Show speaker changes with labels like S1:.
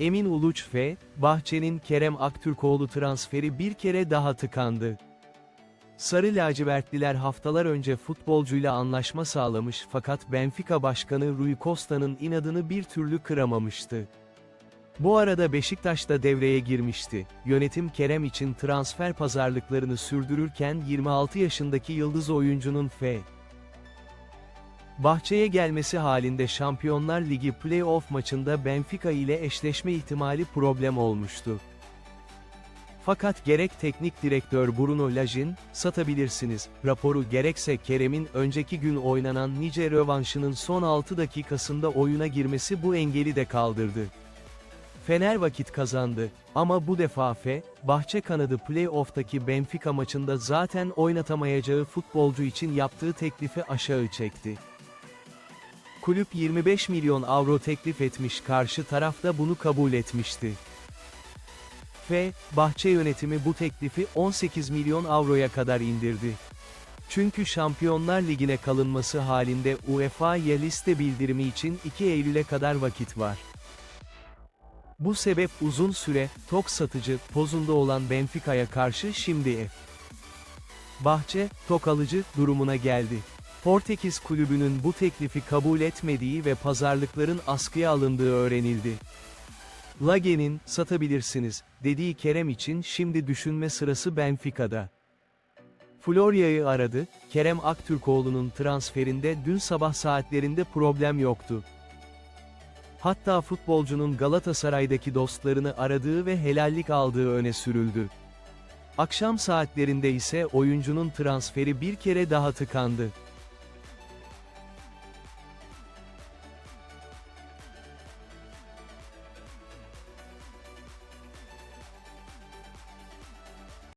S1: Emin Uluç F, Bahçe'nin Kerem Aktürkoğlu transferi bir kere daha tıkandı. Sarı lacivertliler haftalar önce futbolcuyla anlaşma sağlamış fakat Benfica Başkanı Rui Costa'nın inadını bir türlü kıramamıştı. Bu arada Beşiktaş da devreye girmişti. Yönetim Kerem için transfer pazarlıklarını sürdürürken 26 yaşındaki yıldız oyuncunun F. Bahçe'ye gelmesi halinde Şampiyonlar Ligi play-off maçında Benfica ile eşleşme ihtimali problem olmuştu. Fakat gerek teknik direktör Bruno Lage satabilirsiniz, raporu gerekse Kerem'in önceki gün oynanan nice rövanşının son 6 dakikasında oyuna girmesi bu engeli de kaldırdı. Fener vakit kazandı, ama bu defa F, bahçe kanadı play-off'taki Benfica maçında zaten oynatamayacağı futbolcu için yaptığı teklifi aşağı çekti. Kulüp 25 milyon avro teklif etmiş karşı taraf da bunu kabul etmişti. Ve, bahçe yönetimi bu teklifi 18 milyon avroya kadar indirdi. Çünkü Şampiyonlar Ligi'ne kalınması halinde UEFA'ya liste bildirimi için 2 Eylül'e kadar vakit var. Bu sebep uzun süre, tok satıcı, pozunda olan Benfica'ya karşı şimdi F. Bahçe, tok alıcı, durumuna geldi. Portekiz kulübünün bu teklifi kabul etmediği ve pazarlıkların askıya alındığı öğrenildi. Lage'nin, satabilirsiniz, dediği Kerem için şimdi düşünme sırası Benfica'da. Florya'yı aradı, Kerem Aktürkoğlu'nun transferinde dün sabah saatlerinde problem yoktu. Hatta futbolcunun Galatasaray'daki dostlarını aradığı ve helallik aldığı öne sürüldü. Akşam saatlerinde ise oyuncunun transferi bir kere daha tıkandı.